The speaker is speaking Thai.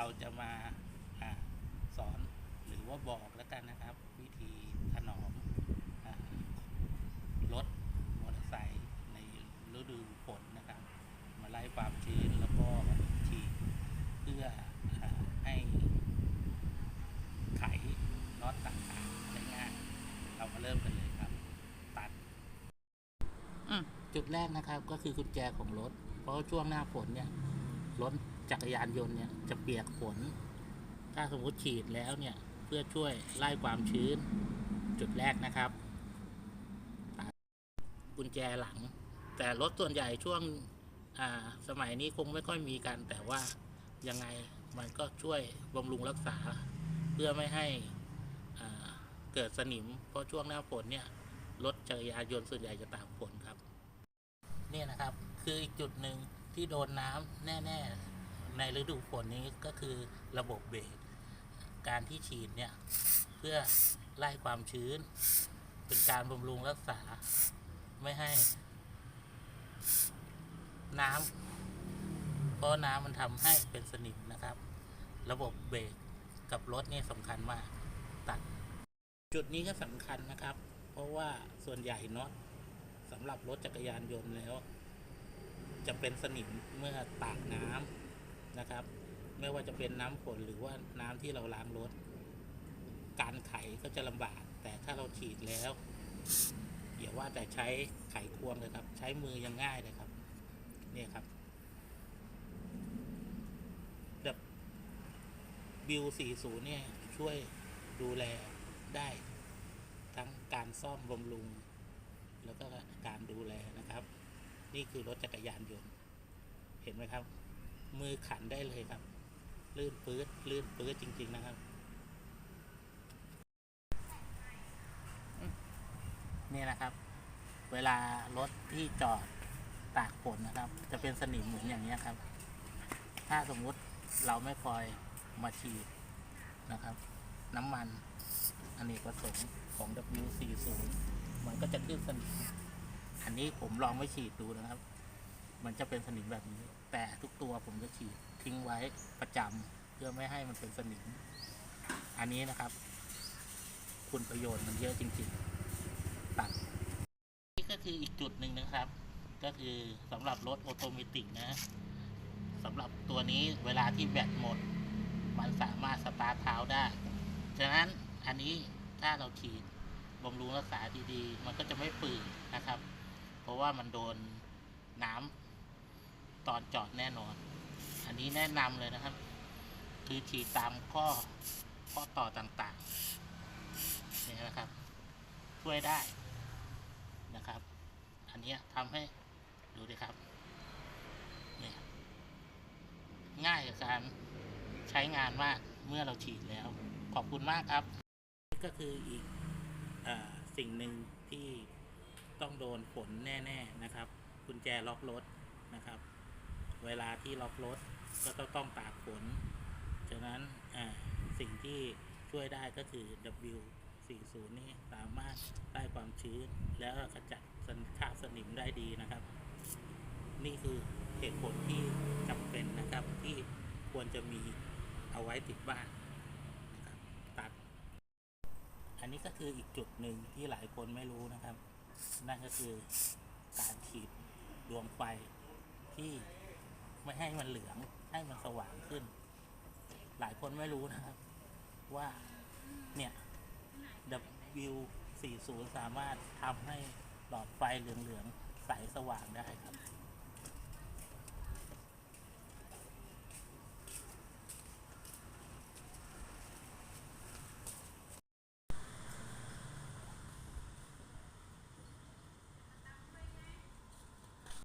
เราจะมาอาสอนหรือว่าบอกแล้วกันนะครับ วิธีถนอมอารถมอเตอร์ไซค์ในฤดูฝนนะครับ มาไล่ความชื้นแล้วก็ฉีดเพื่ออาให้ไขน็อตต่างๆได้ง่ายเรามาเริ่มกันเลยครับ ตัดจุดแรกนะครับก็คือกุญแจของรถ เพราะช่วงหน้าฝนเนี่ยรถ จักรยานยนต์เนี่ยจะเปียกฝนถ้าสมมติฉีดแล้วเนี่ยเพื่อช่วยไล่ความชื้นจุดแรกนะครับกุญแจหลัง แต่รถส่วนใหญ่ช่วงสมัยนี้คงไม่ค่อยมีกัน แต่ว่ายังไงมันก็ช่วยบำรุงรักษา เพื่อไม่ให้เกิดสนิม เพราะช่วงหน้าฝนเนี่ยรถจักรยานยนต์ส่วนใหญ่จะตากฝนครับ เนี่ยนะครับ คืออีกจุดหนึ่งที่โดนน้ำแน่ ๆ ในฤดูฝนนี้ก็คือระบบเบรกการที่ฉีดเนี่ย เพื่อไล่ความชื้น เป็นการบำรุงรักษาไม่ให้ น้ำเพราะน้ำมันทำให้เป็นสนิมนะครับ ระบบเบรกกับรถนี่สำคัญมากตัด จุดนี้ก็สำคัญนะครับ เพราะว่าส่วนใหญ่น็อตสำหรับรถจักรยานยนต์แล้ว จะเป็นสนิมเมื่อตากน้ำ นะครับ ไม่ว่าจะเป็นน้ำฝนหรือว่าน้ำที่เราล้างรถ การไขก็จะลำบาก แต่ถ้าเราฉีดแล้วอย่าว่าแต่ใช้ไขควงเลยครับ ใช้มือยังง่ายเลยครับ เนี่ยครับแบบบิว40 เนี่ย ช่วยดูแลได้ทั้งการซ่อมบำรุง แล้วก็การดูแลนะครับ นี่คือรถจักรยานยนต์ เห็นไหมครับ มือขันได้เลยครับ ลื่นปื๊ดลื่นปื๊ดจริง ๆ นะครับ นี่นะครับ เวลารถที่จอดตากฝนนะครับ จะเป็นสนิมเหมือนอย่างนี้ครับ ถ้าสมมุติเราไม่คอยมาฉีดนะครับ น้ำมันอเนกประสงค์ของ W40 มันก็จะขึ้นสนิม อันนี้ผมลองไม่ฉีดดูนะครับ มันจะเป็นสนิมแบบนี้ แต่ทุกตัวผมจะฉีดทิ้งไว้ประจำเพื่อไม่ให้มันเป็นสนิม อันนี้นะครับ คุณประโยชน์มันเยอะจริง ๆ ตัด นี่ก็คืออีกจุดหนึ่งนะครับ ก็คือสำหรับรถออโตเมติกนะสำหรับตัวนี้เวลาที่แบตหมด มันสามารถสตาร์ทเท้าได้ฉะนั้นอันนี้ถ้าเราฉีดบำรุงรักษาดีๆ มันก็จะไม่ฝืดนะครับ เพราะว่ามันโดนน้ำ ตอนจอดแน่นอน อันนี้แนะนำเลยนะครับ คือฉีดตามข้อข้อต่อต่างๆนี่นะครับ ช่วยได้นะครับ อันนี้ทำให้ดูดิครับเนี่ยง่ายกับการใช้งานมากเมื่อเราฉีดแล้ว ขอบคุณมากครับนี่ก็คืออีกอสิ่งหนึ่งที่ต้องโดนฝนแน่ ๆ นะครับกุญแจล็อกรถนะครับ เวลาที่ล็อกรถก็ต้องตากฝนฉะนั้นสิ่งที่ช่วยได้ก็คือ W40 นี่สามารถได้ความชื้น แล้วก็ขจัดสันค่าสนิมได้ดีนะครับ นี่คือเหตุผลที่จำเป็นนะครับที่ควรจะมีเอาไว้ติดบ้านตัด อันนี้ก็คืออีกจุดหนึ่งที่หลายคนไม่รู้นะครับ นั่นก็คือการขีดดวงไฟที่ ไม่ให้มันเหลือง ให้มันสว่างขึ้น หลายคนไม่รู้นะครับ ว่าเนี่ย W40 สามารถทำให้หลอดไฟเหลืองๆใสสว่างได้ครับ